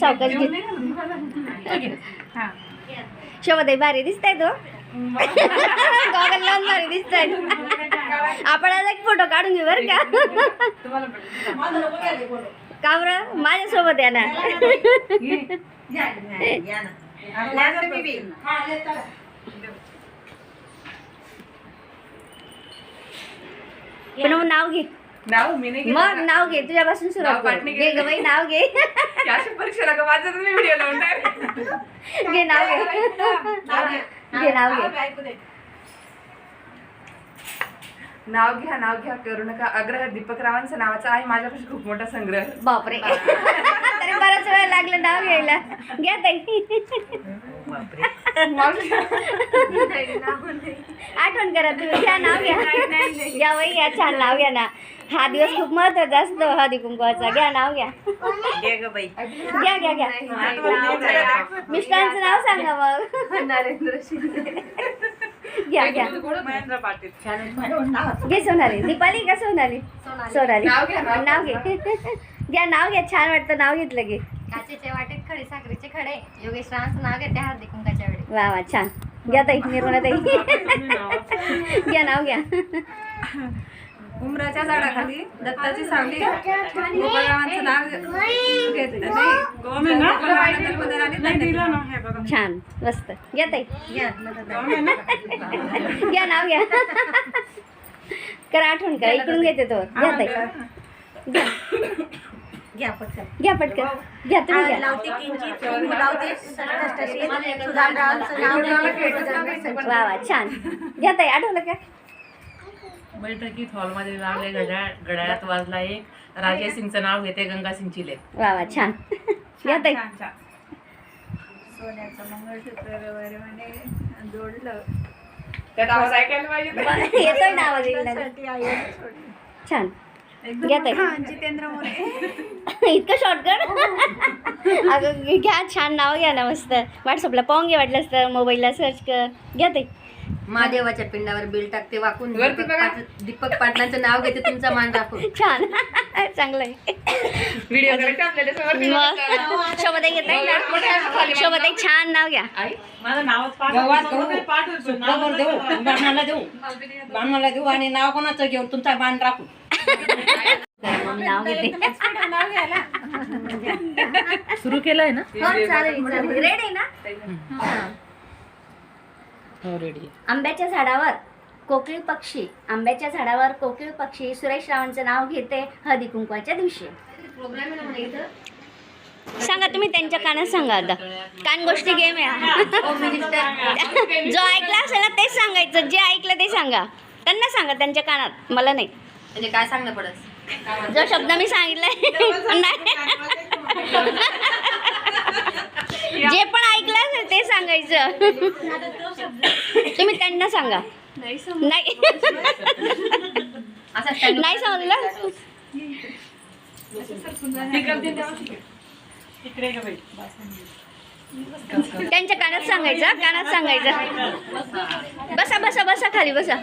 सावकाश घे. शोभाताई भारी दिसताय तो. गॉगल लावून भारी दिसताय. आपण आज एक फोटो काढून घेऊ बरं का? का बरं? माझ्यासोबत या ना. पण मग नाव घे. नाव मी नाही मग नाव घे तुझ्यापासून सुरुवात नाव कर. पाटणी घे ग बाई नाव घे. अशी परीक्षा नका माझं तुम्ही व्हिडिओ लावणार घे नाव घे. घे नाव घे. नाव घ्या नाव घ्या करू नका. अग्रह दीपक रावांचं नावाचा आहे. माझ्यापाशी खूप मोठा संग्रह. बापरे. तरी बराच वेळ लागलं नाव घ्यायला. घ्या ताई. आठवण करा तुम्ही घ्या नाव घ्या. घ्या बाई घ्या छान नाव घ्या ना. हा दिवस खूप महत्त्वाचा असतो हळदी कुंकवाचा. घ्या नाव घ्या. घ्या घ्या घ्या मिस्टरांचं नाव सांगा मग. नरेंद्र शिंदे. घ्या घ्या. महेंद्र पाटील. घे सोनाली. दीपाली का सोनाली? सोनाली. नाव घ्या, नाव नाव घे. घ्या नाव घ्या. छान वाटतं नाव घेतलं की. काचेचे वाटेत खडे साखरेचे खडे. योगेश रावांचं नाव घेते हळदी कुंकाच्या वेळी. वा वा छान. घ्या ताई निर्मला ताई. घ्या नाव घ्या. उमराच्या झाडाखाली दत्ताची सावली. गोपाळरावांचं नाव घेतलं नाही. गोपाळरावांना जन्मदिन आणि दंड छान मस्त. घ्या ताई. घ्या नाव घ्या. करा आठवण करा इकडून घेते तो. घ्या ताई. घ्या. घ्या पटकन. घ्या पटकन. घ्या तुम्ही घ्या. लावते किंचित लावते वा वा छान. घ्या ताई आठवलं का? बैठकीत हॉलमध्ये लावले घड्याळ घड्याळात वाजला एक. राजे सिंगचं नाव घेते गंगा सिंग चिले वा वा छान. घ्या ताई. सोन्याचं मंगळसूत्र वगैरे म्हणे जोडलं. त्यात आवाज ऐकायला पाहिजे. येतोय ना आवाज येईल ना. छान. जितेंद्र मोरे. इतकं शॉर्टकट अगं घ्या छान नाव घ्या ना मस्त. व्हॉट्सअपला पाहून घे वाटलंस तर मोबाईलला सर्च कर. घ्या ताई. महादेवाच्या पिंडावर बिल टाकते वाकून दीपक. पाट- दीपक पाटलांचं नाव घेते तुमचा मान राखून छान. चांगलं आहे. व्हिडिओ करायचे आपल्याला समोर मग शोभाताई घेत आहे ना? शोभाताई छान नाव घ्या. आई माझं नावच पाठवतो बरोबर देऊ. बाणाला देऊ. बाणाला देऊ आणि नाव कोणाचं घेऊ तुमचा बाण राखू. नाव घेते. सुरू केलंय ना? हो, रेड आहे ना? हो रेडी आंब्याच्या झाडावर कोकिळ पक्षी. आंब्याच्या झाडावर कोकिळ पक्षी. सुरेश रावांचं नाव घेते हळदी कुंकवाच्या दिवशी. सांगा तुम्ही त्यांच्या कानात सांगा आता. कान गोष्टी गेम आहे हा. जो ऐकला असेल ना तेच सांगायचं. जे ऐकलं ते सांगा. त्यांना सांगा त्यांच्या कानात. मला नाही. म्हणजे काय सांगणं पडत जो शब्द मी सांगितलाय. नाही. जे पण ऐकलं असेल ते सांगायचं. तुम्ही त्यांना सांगा. नाही असं नाही समजलं त्यांच्या कानात सांगायचं कानात सांगायचं. बसा बसा बसा खाली बसा.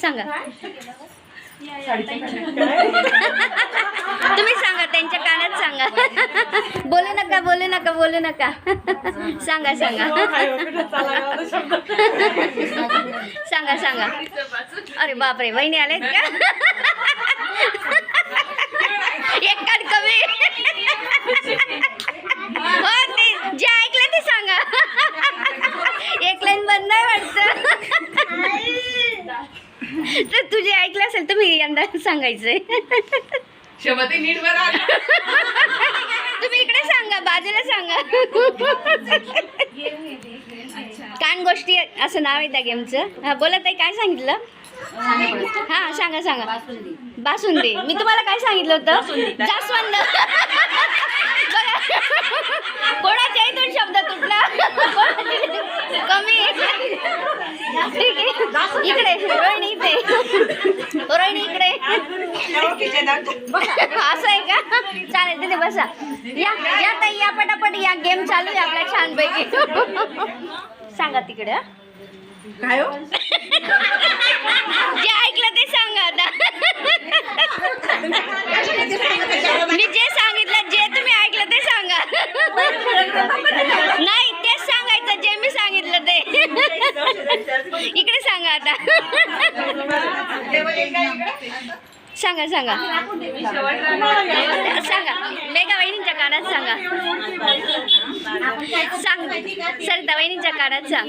सांगा. तुम्ही सांगा त्यांच्या कानात सांगा. बोलू नका बोलू नका बोलू नका. सांगा सांगा. सांगा सांगा. अरे बापरे वहिनी आलेत का? एक कमी हो ते जे ऐकलं ते सांगा आहे वाटतं. तर तुझे ऐकलं असेल तर मी यंदा सांगायचंय. तुम्ही इकडे सांगा बाजूला सांगा. कान गोष्टी असं नाव आहे त्या गेमचं. हा बोला ताई काय सांगितलं? हा सांगा सांगा. बासुंदी. मी तुम्हाला काय सांगितलं होतं? जास्वंद. बघा. कोणाच्या कोणाच्या- कमी इकडे रोहिणी इथे. रोहिणी इकडे. असं आहे का? चालेल तिथे बसा. या या ताई या पटापट या गेम चालू आहे आपल्या छानपैकी. सांगा तिकडे. काय हो? जे ऐकलं ते सांगा आता. मी जे सांगितलं जे तुम्ही ऐकलं ते सांगा. नाही तेच सांगायचं जे मी सांगितलं ते. इकडे सांगा आता. सांगा सांगा. सांगा. लेगा वहिनींच्या कानात सांगा. सांग. सरिता वहिनींच्या कानात सांग.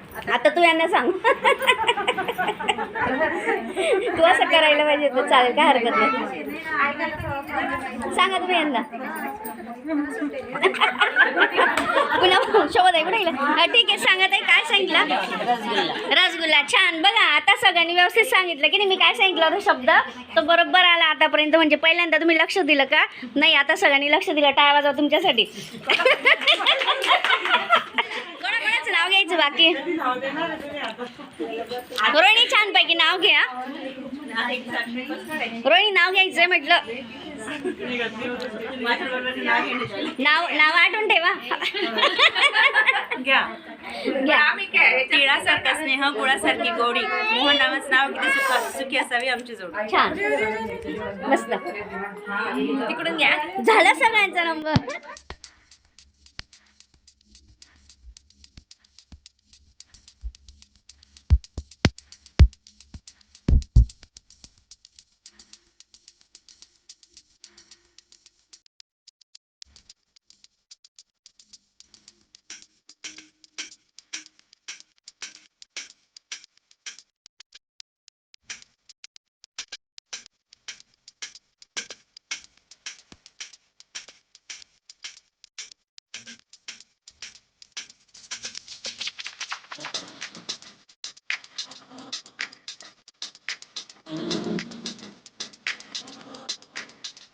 आता तू यांना सांग. तू असं करायला पाहिजे तर चालेल काय हरकत नाही. सांगा तुम्ही यांना. पुन्हा शोभत आहे कुठे ठीक आहे सांगत आहे काय सांगितलं? रसगुल्ला. छान. बघा आता सगळ्यांनी व्यवस्थित सांगितलं की नाही मी काय सांगितलं होतं शब्द? तो बरोबर आला आतापर्यंत म्हणजे पहिल्यांदा तुम्ही लक्ष दिलं का? नाही आता सगळ्यांनी लक्ष दिलं टाळा वाजवा तुमच्यासाठी. नाव घ्यायचं बाकी? रोहिणी छान पैकी नाव घ्या. रोहिणी नाव घ्यायचंय म्हटलं. नाव नाव आठवून ठेवा. घ्या. तिळासारखा स्नेह गुळासारखी गोडी. मोहन नावाचं नाव किती सुख सुखी असावी आमची जोड छान. मस्त. तिकडून घ्या. झाला सगळ्यांचा नंबर.